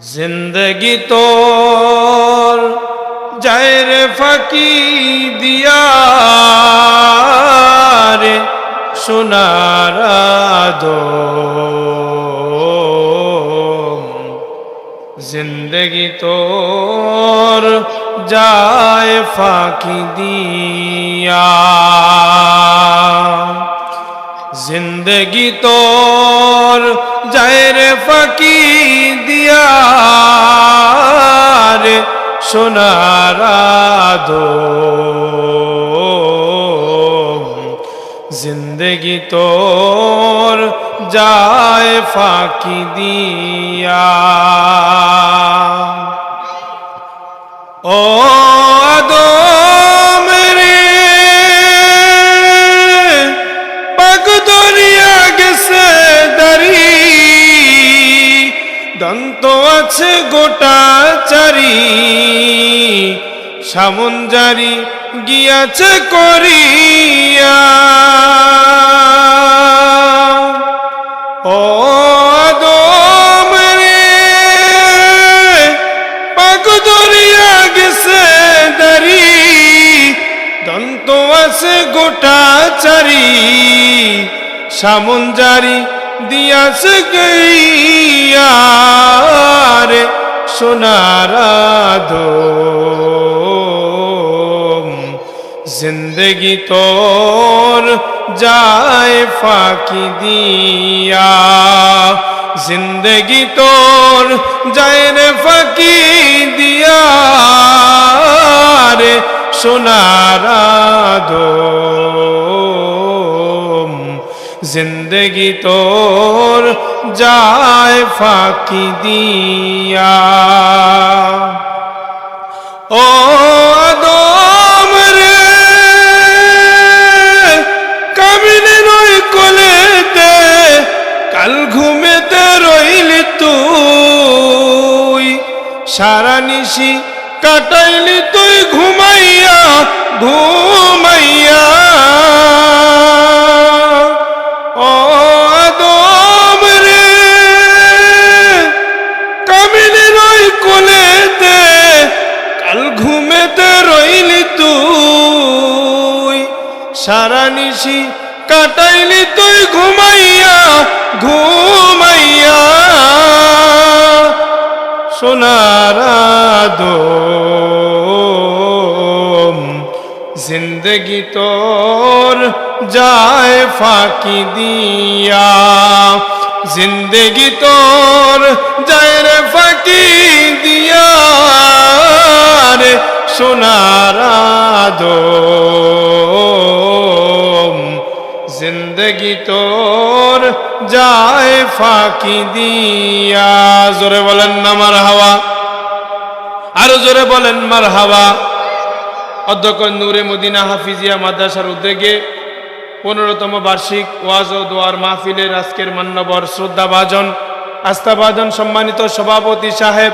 জিন্দগি তোর যায় রে ফাঁকি দিয়া রে সোনার জিন্দগি তোর যায় ফাঁকি দিয়া। জিন্দগি তোর যায় রে ফাঁকি সোনার জিন্দগি তোর যায় ফাঁকি দিয়া। ও দন্ত আছে গোটা চারি? সামন জারি গিয়াছে করিয়া। ও আদম রে, পাক দরিয়া গেছে দারি দন্ত আছে গোটা চারি। সামন জারি দিয়াছে গইয়ারে সোনার জিন্দগি তোর যায় ফাঁকি দিয়া। জিন্দগি তোর যায় রে ফাঁকি দিয়া। রে সোনার জিন্দগি তোর যায় ফাঁকি দিয়া। ও আদম রে কামিনে রই কোলেতে, কাল ঘুমেতে রইলি তুই। সারা নিশি কাটাইলি তুই ঘুমাইয়া সারা নিশি কাটাইলি তুই ঘুমাইয়া ঘুমাইয়া। সোনার জিন্দগি তোর যায় ফাঁকি দিয়া। জিন্দগি তোর জিন্দগি তোর যায় ফাঁকি দিয়া। জোরে বলেন না মার হাওয়া আরও জোরে বলেন মার হাওয়া অধ্যক্ষ নূরে মদিনা হাফিজিয়া মাদ্রাসার উদ্যোগে পনেরোতম বার্ষিক ওয়াজ ও দোয়ার মাহফিলের আজকের মান্যবর শ্রদ্ধাভাজন, আস্থাভাজন সম্মানিত সভাপতি সাহেব